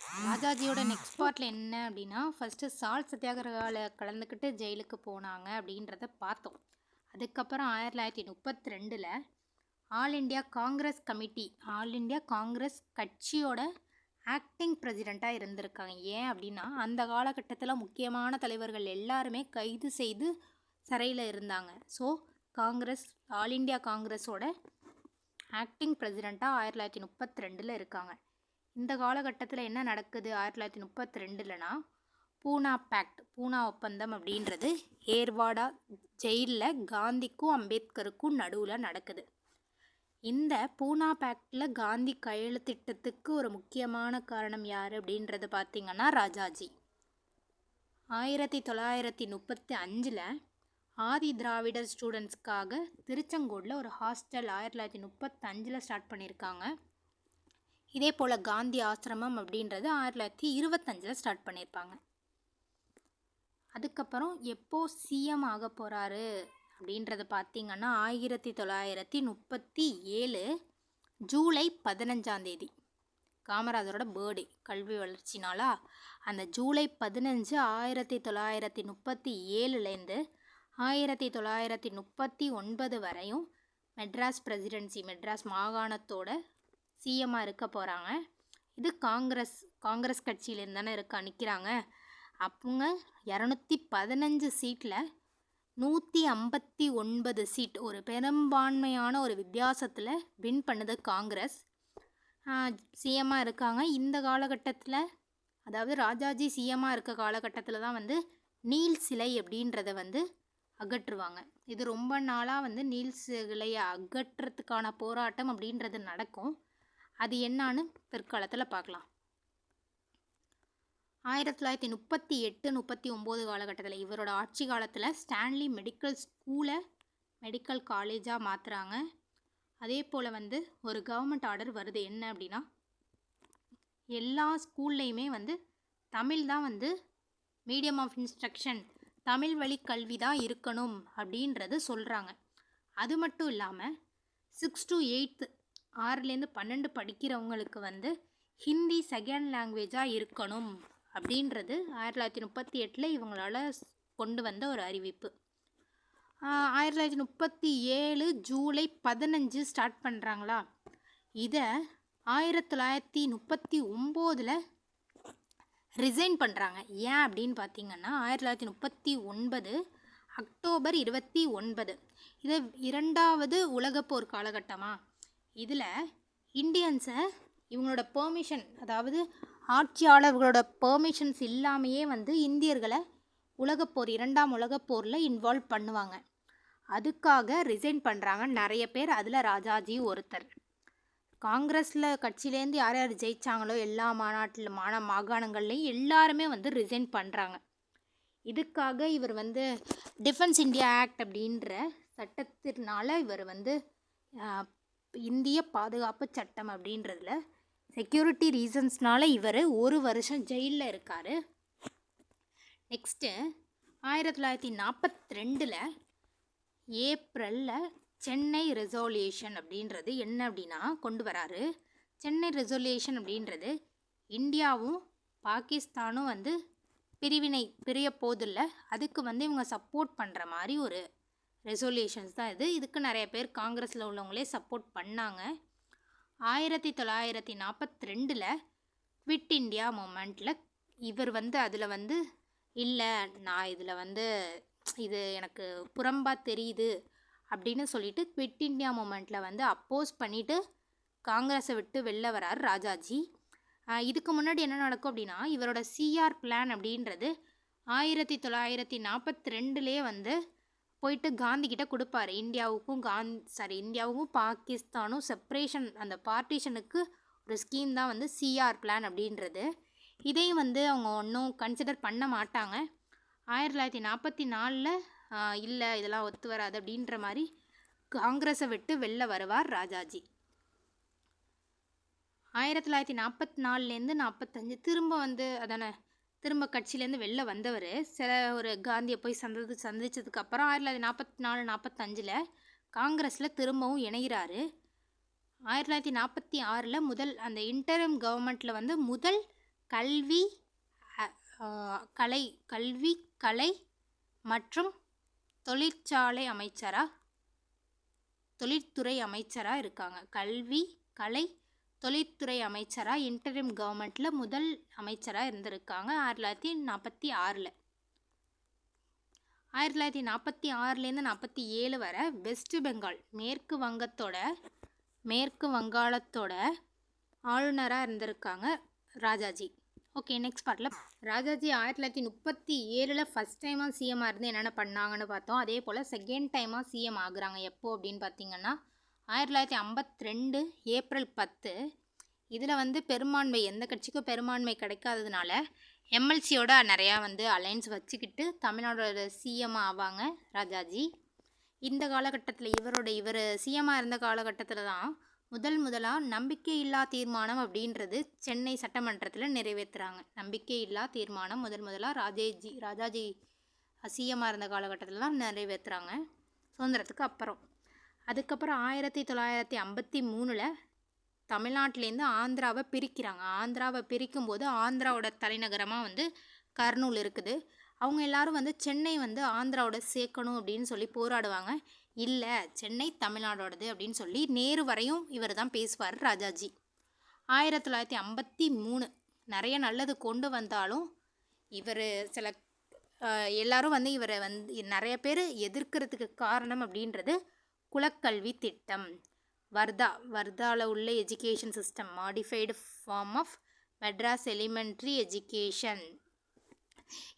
ராஜாஜியோட next பார்ட்டில் என்ன அப்படின்னா ஃபஸ்ட்டு சால் சத்தியாகிரகாவில் கலந்துக்கிட்டு ஜெயிலுக்கு போனாங்க அப்படின்றத பார்த்தோம். அதுக்கப்புறம் ஆயிரத்தி தொள்ளாயிரத்தி முப்பத்தி ரெண்டில் all India Congress committee all India Congress கட்சியோட ஆக்டிங் பிரசிடெண்ட்டாக இருந்திருக்காங்க. ஏன் அப்படின்னா அந்த காலகட்டத்தில் முக்கியமான தலைவர்கள் எல்லாருமே கைது செய்து சிறையில் இருந்தாங்க. ஸோ காங்கிரஸ் ஆல் இண்டியா காங்கிரஸோட ஆக்டிங் பிரசிடெண்ட்டாக ஆயிரத்தி தொள்ளாயிரத்தி முப்பத்தி ரெண்டில் இருக்காங்க. இந்த காலகட்டத்தில் என்ன நடக்குது? ஆயிரத்தி தொள்ளாயிரத்தி முப்பத்தி ரெண்டுலனா பூனா பேக்ட் பூனா ஒப்பந்தம் அப்படின்றது ஏர்வாடா ஜெயிலில் காந்திக்கும் அம்பேத்கருக்கும் நடுவில் நடக்குது. இந்த பூனா பேக்டில் காந்தி கையெழுத்திட்டத்துக்கு ஒரு முக்கியமான காரணம் யார் அப்படின்றத பார்த்தீங்கன்னா ராஜாஜி. ஆயிரத்தி தொள்ளாயிரத்தி முப்பத்தி அஞ்சில் ஆதி திராவிடர் ஸ்டூடெண்ட்ஸ்க்காக திருச்செங்கோடில் ஒரு ஹாஸ்டல் ஆயிரத்தி தொள்ளாயிரத்தி முப்பத்தஞ்சில் ஸ்டார்ட் பண்ணியிருக்காங்க. இதே போல் காந்தி ஆசிரமம் அப்படின்றது ஆயிரத்தி தொள்ளாயிரத்தி இருபத்தஞ்சில் ஸ்டார்ட் பண்ணியிருப்பாங்க அதுக்கப்புறம் எப்போ சிஎம் ஆக போகிறாரு அப்படின்றத பார்த்தீங்கன்னா ஆயிரத்தி தொள்ளாயிரத்தி முப்பத்தி ஏழு ஜூலை பதினஞ்சாந்தேதி காமராஜரோட பேர்டே கல்வி வளர்ச்சி நாளா அந்த ஜூலை பதினஞ்சு ஆயிரத்தி தொள்ளாயிரத்தி முப்பத்தி ஏழுலேருந்து ஆயிரத்தி தொள்ளாயிரத்தி முப்பத்தி ஒன்பது வரையும் மெட்ராஸ் பிரசிடென்சி மெட்ராஸ் மாகாணத்தோட சிஎம்மாக இருக்க போகிறாங்க இது காங்கிரஸ் காங்கிரஸ் கட்சியிலேருந்து தானே இருக்க நிற்கிறாங்க அவங்க இரநூத்தி பதினஞ்சு சீட்டில் நூற்றி ஐம்பத்தி ஒன்பது சீட். ஒரு பெரும்பான்மையான ஒரு வித்தியாசத்தில் வின் பண்ணுது காங்கிரஸ். சிஎம்மாக இருக்காங்க. இந்த காலகட்டத்தில் அதாவது ராஜாஜி சிஎம்மாக இருக்க காலகட்டத்தில் தான் வந்து நீல் சிலை அப்படின்றத வந்து அகற்றுவாங்க. இது ரொம்ப நாளாக வந்து நீல் சிலையை அகற்றுறதுக்கான போராட்டம் அப்படின்றது நடக்கும். அது என்னான்னு பிற்காலத்தில் பார்க்கலாம் ஆயிரத்தி தொள்ளாயிரத்தி முப்பத்தி எட்டு முப்பத்தி ஒம்பது காலகட்டத்தில் இவரோட ஆட்சி காலத்தில் ஸ்டான்லி மெடிக்கல் ஸ்கூலை மெடிக்கல் காலேஜாக மாற்றுறாங்க அதே போல் வந்து ஒரு கவர்மெண்ட் ஆர்டர் வருது. என்ன அப்படின்னா எல்லா ஸ்கூல்லையுமே வந்து தமிழ் தான் வந்து மீடியம் ஆஃப் இன்ஸ்ட்ரக்ஷன் தமிழ் வழி கல்வி தான் இருக்கணும் அப்படின்றது சொல்கிறாங்க அது மட்டும் இல்லாமல் சிக்ஸ் டு எயித்து ஆறுலேருந்து பன்னெண்டு படிக்கிறவங்களுக்கு வந்து ஹிந்தி செகண்ட் லாங்குவேஜாக இருக்கணும் அப்படின்றது ஆயிரத்தி தொள்ளாயிரத்தி முப்பத்தி எட்டில் இவங்களால கொண்டு வந்த ஒரு அறிவிப்பு. ஆயிரத்தி தொள்ளாயிரத்தி முப்பத்தி ஏழு ஜூலை பதினஞ்சு ஸ்டார்ட் பண்ணுறாங்களா இதை ஆயிரத்தி தொள்ளாயிரத்தி முப்பத்தி ஒம்போதில் ரிசைன் பண்ணுறாங்க ஏன் அப்படின்னு பார்த்தீங்கன்னா ஆயிரத்தி தொள்ளாயிரத்தி முப்பத்தி ஒன்பது அக்டோபர் இருபத்தி ஒன்பது. இது இரண்டாவது உலகப்போர் காலகட்டமாக இதில் இந்தியன்ஸை இவங்களோட பெர்மிஷன் அதாவது ஆட்சியாளர்களோட பெர்மிஷன்ஸ் இல்லாமையே வந்து இந்தியர்களை உலகப்போர் இரண்டாம் உலகப்போரில் இன்வால்வ் பண்ணுவாங்க. அதுக்காக ரிசைன் பண்ணுறாங்க நிறைய பேர் அதில் ராஜாஜி ஒருத்தர். காங்கிரஸில் கட்சியிலேருந்து யார் யார் ஜெயித்தாங்களோ எல்லா மாநாட்டில் மான மாகாணங்கள்லேயும் எல்லாருமே வந்து ரிசைன் பண்ணுறாங்க இதுக்காக இவர் வந்து டிஃபென்ஸ் இந்தியா ஆக்ட் அப்படின்ற சட்டத்தினால இவர் வந்து இந்திய பாதுகாப்பு சட்டம் அப்படின்றதுல செக்யூரிட்டி ரீசன்ஸ்னால் இவர் ஒரு வருஷம் ஜெயிலில் இருக்கார். நெக்ஸ்ட்டு ஆயிரத்தி தொள்ளாயிரத்தி நாற்பத்தி ரெண்டில் ஏப்ரலில் சென்னை ரெசோலியூஷன் அப்படின்றது என்ன அப்படின்னா கொண்டு வராரு. சென்னை ரெசோலியூஷன் அப்படின்றது இந்தியாவும் பாகிஸ்தானும் வந்து பிரிவினை பிரிய போதில்ல அதுக்கு வந்து இவங்க சப்போர்ட் பண்ணுற மாதிரி ஒரு ரெசொல்யூஷன்ஸ் தான் இது. இதுக்கு நிறைய பேர் காங்கிரஸில் உள்ளவங்களே சப்போர்ட் பண்ணாங்க. ஆயிரத்தி தொள்ளாயிரத்தி நாற்பத்தி ரெண்டில் குவிட் இண்டியா மூமெண்ட்டில் இவர் வந்து அதில் வந்து இல்லை நான் இதில் வந்து இது எனக்கு புறம்பாக தெரியுது அப்படின்னு சொல்லிட்டு குவிட் இண்டியா மூமெண்ட்டில் வந்து அப்போஸ் பண்ணிவிட்டு காங்கிரஸை விட்டு வெளில வரார் ராஜாஜி. இதுக்கு முன்னாடி என்ன நடக்கும் அப்படின்னா இவரோட சிஆர் பிளான் அப்படின்றது ஆயிரத்தி தொள்ளாயிரத்தி நாற்பத்தி ரெண்டுலேயே வந்து போயிட்டு காந்தி கிட்ட கொடுப்பாரு. இந்தியாவுக்கும் காந்த் சாரி இந்தியாவுக்கும் பாகிஸ்தானும் செப்ரேஷன் அந்த பார்ட்டிஷனுக்கு ஒரு ஸ்கீம் தான் வந்து சிஆர் பிளான் அப்படின்றது. இதையும் வந்து அவங்க ஒன்றும் கன்சிடர் பண்ண மாட்டாங்க. ஆயிரத்தி தொள்ளாயிரத்தி நாற்பத்தி நாலில் இல்லை இதெல்லாம் ஒத்து வராது அப்படின்ற மாதிரி காங்கிரஸை விட்டு வெளில வருவார் ராஜாஜி. ஆயிரத்தி தொள்ளாயிரத்தி நாற்பத்தி நாலுலேருந்து நாற்பத்தஞ்சு திரும்ப வந்து அதானே திரும்ப கட்சியிலேருந்து வெளில வந்தவர். சில ஒரு காந்தியை போய் சந்தது சந்திச்சதுக்கப்புறம் ஆயிரத்தி தொள்ளாயிரத்தி நாற்பத்தி நாலு நாற்பத்தஞ்சில் காங்கிரஸில் திரும்பவும் இணைகிறாரு ஆயிரத்தி தொள்ளாயிரத்தி நாற்பத்தி ஆறில் முதல் அந்த இன்டரம் கவர்மெண்ட்டில் வந்து முதல் கல்வி கலை கல்வி கலை மற்றும் தொழிற்சாலை அமைச்சராக தொழிற்துறை அமைச்சராக இருக்காங்க. கல்வி கலை தொழிற்துறை அமைச்சராக இன்டரிம் கவர்மெண்ட்டில் முதல் அமைச்சராக இருந்திருக்காங்க ஆயிரத்தி தொள்ளாயிரத்தி நாற்பத்தி ஆறில். ஆயிரத்தி தொள்ளாயிரத்தி நாற்பத்தி ஆறுலேருந்து நாற்பத்தி ஏழு வரை வெஸ்ட் பெங்கால் மேற்கு வங்கத்தோட மேற்கு வங்காளத்தோட ஆளுநராக இருந்திருக்காங்க ராஜாஜி. ஓகே நெக்ஸ்ட் பார்ட்டில் ராஜாஜி ஆயிரத்தி தொள்ளாயிரத்தி முப்பத்தி ஏழில் ஃபஸ்ட் டைமாக சிஎம்மாக இருந்து என்னென்ன பண்ணாங்கன்னு பார்த்தோம். அதே போல் செகண்ட் டைமாக சிஎம் ஆகுறாங்க எப்போது அப்படின்னு பார்த்தீங்கன்னா ஆயிரத்தி தொள்ளாயிரத்தி ஐம்பத்தி ரெண்டு ஏப்ரல் பத்து. இதில் வந்து பெரும்பான்மை எந்த கட்சிக்கும் பெரும்பான்மை கிடைக்காததுனால எம்எல்சியோட நிறையா வந்து அலைன்ஸ் வச்சுக்கிட்டு தமிழ்நாடோட சிஎம் ஆவாங்க ராஜாஜி. இந்த காலகட்டத்தில் இவரோட இவர் சிஎம்மாக இருந்த காலகட்டத்தில் தான் முதல் முதலாக நம்பிக்கையில்லா தீர்மானம் அப்படின்றது சென்னை சட்டமன்றத்தில் நிறைவேற்றுறாங்க நம்பிக்கையில்லா தீர்மானம் முதல் முதலாக ராஜேஜி ராஜாஜி சிஎம்மாக இருந்த காலகட்டத்தில் தான் நிறைவேற்றுறாங்க சுதந்திரத்துக்கு அப்புறம். அதுக்கப்புறம் ஆயிரத்தி தொள்ளாயிரத்தி ஐம்பத்தி மூணில் தமிழ்நாட்டிலேருந்து ஆந்திராவை பிரிக்கிறாங்க. ஆந்திராவை பிரிக்கும்போது ஆந்திராவோட தலைநகரமாக வந்து கர்னூல் இருக்குது. அவங்க எல்லாரும் வந்து சென்னை வந்து ஆந்திராவோட சேர்க்கணும் அப்படின்னு சொல்லி போராடுவாங்க. இல்லை சென்னை தமிழ்நாடோடது அப்படின்னு சொல்லி நேரு வரையும் இவர் தான் பேசுவார் ராஜாஜி. ஆயிரத்தி தொள்ளாயிரத்தி ஐம்பத்தி மூணு நிறைய நல்லது கொண்டு வந்தாலும் இவர் சில எல்லாரும் வந்து இவரை வந்து நிறைய பேர் எதிர்க்கிறதுக்கு காரணம் அப்படின்றது குலக்கல்வி திட்டம். வர்தா வர்தாவில் உள்ள education system modified form of Madras elementary education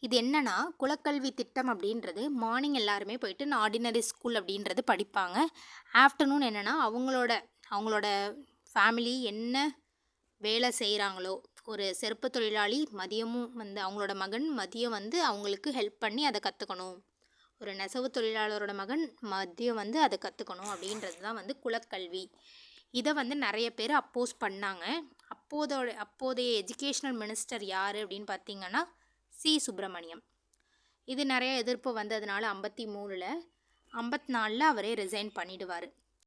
இது என்னென்னா குலக்கல்வி திட்டம் அப்படின்றது மார்னிங் எல்லாருமே போயிட்டு ஆர்டினரி ஸ்கூல் அப்படின்றது படிப்பாங்க. ஆஃப்டர்நூன் என்னென்னா அவங்களோட அவங்களோட ஃபேமிலி என்ன வேலை செய்கிறாங்களோ ஒரு செருப்பு தொழிலாளி மதியமும் வந்து அவங்களோட மகன் மதியம் வந்து அவங்களுக்கு ஹெல்ப் பண்ணி அதை கற்றுக்கணும் ஒரு நெசவு தொழிலாளரோட மகன் மதியம் வந்து அதை கற்றுக்கணும் அப்படின்றது தான் வந்து குலக்கல்வி. இதை வந்து நிறைய பேர் அப்போஸ் பண்ணாங்க. அப்போதோட அப்போதைய எஜுகேஷ்னல் மினிஸ்டர் யார் அப்படின்னு பார்த்தீங்கன்னா சி. சுப்பிரமணியம். இது நிறைய எதிர்ப்பு வந்ததுனால ஐம்பத்தி மூணில் ஐம்பத்தி நாலில் அவரே ரிசைன் பண்ணிடுவார்.